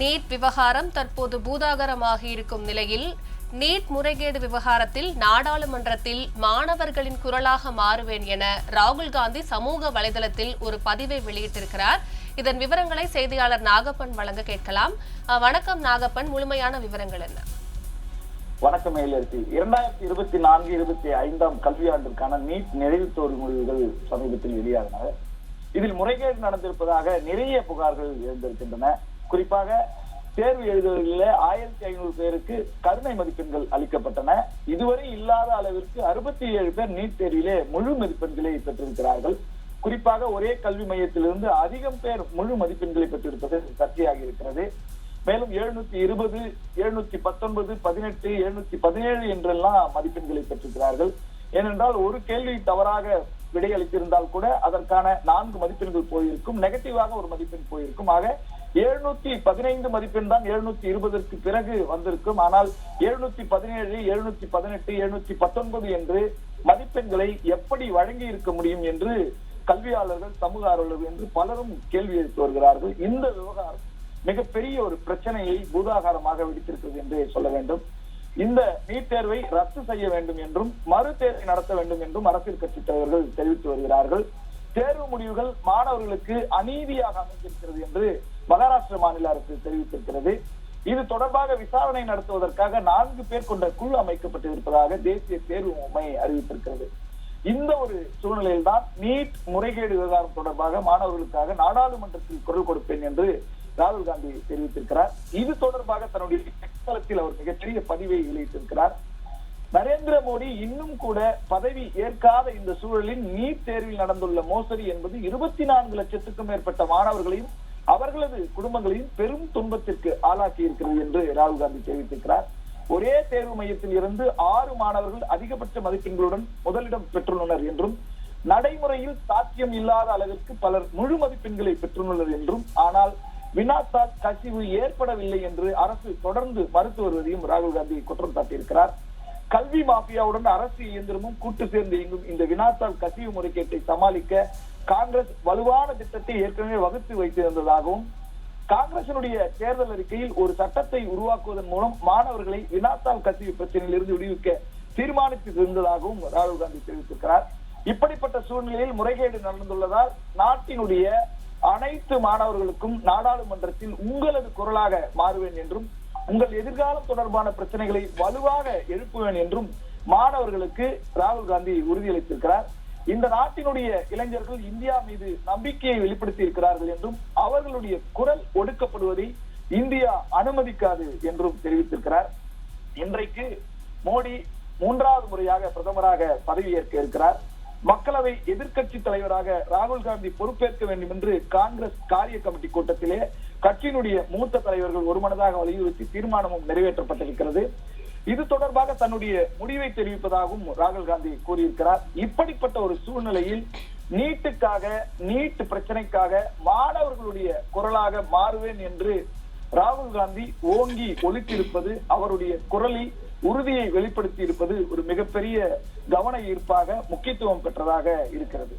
NEET விவகாரம் தற்போது பூதாகரமாகி இருக்கும் நிலையில் நீட் முறைகேடு விவகாரத்தில் நாடாளுமன்றத்தில் மாணவர்களின் குரலாக மாறுவேன் என ராகுல் காந்தி சமூக வலைதளத்தில் ஒரு பதிவை வெளியிட்டிருக்கிறார். இதன் விவரங்களை செய்தியாளர் நாகப்பன் வழங்க கேட்கலாம். வணக்கம் நாகப்பன். முழுமையான விவரங்கள் என்ன? வணக்கம் மயிலரசி இரண்டாயிரத்தி இருபத்தி நான்கு இருபத்தி ஐந்தாம் கல்வியாண்டிற்கான நீட் நிறைவு தேர்வு முடிவுகள் சமீபத்தில் வெளியாகின. இதில் முறைகேடு நடந்திருப்பதாக நிறைய புகார்கள் எழுந்திருக்கின்றன. குறிப்பாக தேர்வு எழுதுவதில் ஆயிரத்தி ஐநூறு பேருக்கு கருணை மதிப்பெண்கள் அளிக்கப்பட்டன. இதுவரை இல்லாத அளவிற்கு அறுபத்தி ஏழு பேர் நீட் தேர்விலே முழு மதிப்பெண்களை பெற்றிருக்கிறார்கள். குறிப்பாக ஒரே கல்வி மையத்திலிருந்து அதிகம் பேர் முழு மதிப்பெண்களை பெற்றிருப்பது சர்ச்சையாக இருக்கிறது. மேலும் எழுநூத்தி இருபது எழுநூத்தி பத்தொன்பது பதினெட்டு எழுநூத்தி பதினேழு என்றெல்லாம் மதிப்பெண்களை பெற்றிருக்கிறார்கள். ஏனென்றால் ஒரு கேள்வி தவறாக விடையளித்திருந்தால் கூட அதற்கான நான்கு மதிப்பெண்கள் போயிருக்கும் நெகட்டிவாக ஒரு மதிப்பெண் போயிருக்கும். ஆக எழுநூத்தி பதினைந்து மதிப்பெண் தான் எழுநூத்தி இருபதற்கு பிறகு வந்திருக்கும். ஆனால் எழுநூத்தி பதினேழு எழுநூத்தி பதினெட்டு எழுநூத்தி பத்தொன்பது என்று மதிப்பெண்களை எப்படி வழங்கி இருக்க முடியும் என்று கல்வியாளர்கள் சமூக ஆர்வலர்கள் என்று பலரும் கேள்வி எழுத்து வருகிறார்கள். இந்த விவகாரம் மிகப்பெரிய ஒரு பிரச்சனையை பூதாகாரமாக வெடித்திருக்கிறது என்று சொல்ல வேண்டும். இந்த நீட் தேர்வை ரத்து செய்ய வேண்டும் என்றும் மறு தேர்வை நடத்த வேண்டும் என்றும் அரசியல் கட்சி தலைவர்கள் தெரிவித்து வருகிறார்கள். தேர்வு முடிவுகள் மாணவர்களுக்கு அநீதியாக அமைந்திருக்கிறது என்று மகாராஷ்டிர மாநில அரசு தெரிவித்திருக்கிறது. இது தொடர்பாக விசாரணை நடத்துவதற்காக நான்கு பேர் கொண்ட குழு அமைக்கப்பட்டிருப்பதாக தேசிய தேர்வு முகமை அறிவித்திருக்கிறது. இந்த ஒரு சூழ்நிலையில் தான் நீட் முறைகேடு விவகாரம் தொடர்பாக மாணவர்களுக்காக நாடாளுமன்றத்தில் குரல் கொடுப்பேன் என்று ராகுல் காந்தி தெரிவித்திருக்கிறார். இது தொடர்பாக தன்னுடைய தளத்தில் அவர் மிகப்பெரிய பதிவை வெளியிட்டிருக்கிறார். நரேந்திர மோடி இன்னும் கூட பதவி ஏற்காத இந்த சூழலில் நீட் தேர்வில் நடந்துள்ள மோசடி என்பது இருபத்தி நான்கு லட்சத்துக்கும் மேற்பட்ட மாணவர்களையும் அவர்களது குடும்பங்களையும் பெரும் துன்பத்திற்கு ஆளாக்கி இருக்கிறது என்று ராகுல் காந்தி தெரிவித்திருக்கிறார். ஒரே தேர்வு மையத்தில் இருந்து ஆறு மாணவர்கள் அதிகபட்ச மதிப்பெண்களுடன் முதலிடம் பெற்றுள்ளனர் என்றும் நடைமுறையில் சாத்தியம் இல்லாத அளவிற்கு பலர் முழு மதிப்பெண்களை பெற்றுள்ளனர் என்றும் ஆனால் வினாத்தால் கசிவு ஏற்படவில்லை என்று அரசு தொடர்ந்து மறுத்து வருவதையும் ராகுல் காந்தி குற்றம் சாட்டியிருக்கிறார். கல்வி மாஃபியாவுடன் அரசு இயந்திரமும் கூட்டு சேர்ந்து இயங்கும் இந்த வினாத்தால் கசிவு முறைகேட்டை சமாளிக்க காங்கிரஸ் வலுவான திட்டத்தை ஏற்கனவே வகுத்து வைத்திருந்ததாகவும் காங்கிரசினுடைய தேர்தல் அறிக்கையில் ஒரு சட்டத்தை உருவாக்குவதன் மூலம் மாணவர்களை வினாத்தால் கசிவு பிரச்சனையில் இருந்து விடுவிக்க தீர்மானித்து இருந்ததாகவும் ராகுல் காந்தி தெரிவித்திருக்கிறார். இப்படிப்பட்ட சூழ்நிலையில் முறைகேடு நடந்துள்ளதால் நாட்டினுடைய அனைத்து மாணவர்களுக்கும் நாடாளுமன்றத்தில் உங்களது குரலாக மாறுவேன் என்றும் உங்கள் எதிர்காலம் தொடர்பான பிரச்சனைகளை வலுவாக எழுப்புவேன் என்றும் மாணவர்களுக்கு ராகுல் காந்தி உறுதியளித்திருக்கிறார். இந்த நாட்டினுடைய இளைஞர்கள் இந்தியா மீது நம்பிக்கையை வெளிப்படுத்தி இருக்கிறார்கள் என்றும் அவர்களுடைய குரல் ஒடுக்கப்படுவதை இந்தியா அனுமதிக்காது என்றும் தெரிவித்திருக்கிறார். இன்றைக்கு மோடி மூன்றாவது முறையாக பிரதமராக பதவியேற்க இருக்கிறார். மக்களவை எதிர்க்கட்சி தலைவராக ராகுல் காந்தி பொறுப்பேற்க வேண்டும் என்று காங்கிரஸ் காரிய கமிட்டி கூட்டத்திலே கட்சியினுடைய மூத்த தலைவர்கள் ஒருமனதாக வலியுறுத்தி தீர்மானமும் நிறைவேற்றப்பட்டிருக்கிறது. இது தொடர்பாக தன்னுடைய முடிவை தெரிவிப்பதாகவும் ராகுல் காந்தி கூறியிருக்கிறார். இப்படிப்பட்ட ஒரு சூழ்நிலையில் நீட்டுக்காக நீட் பிரச்சனைக்காக மாணவர்களுடைய குரலாக மாறுவேன் என்று ராகுல் காந்தி ஓங்கி ஒழித்திருப்பது அவருடைய குரலில் உறுதியை வெளிப்படுத்தி இருப்பது ஒரு மிகப்பெரிய கவன ஈர்ப்பாக முக்கியத்துவம் பெற்றதாக இருக்கிறது.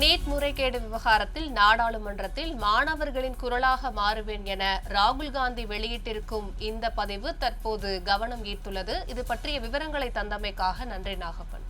நீட் முறைகேடு விவகாரத்தில் நாடாளுமன்றத்தில் மாணவர்களின் குரலாக மாறுவேன் என ராகுல் காந்தி வெளியிட்டிருக்கும் இந்த பதிவு தற்போது கவனம் ஈர்த்துள்ளது. இது பற்றிய விவரங்களை தந்தமைக்காக நன்றி நாகப்பன்.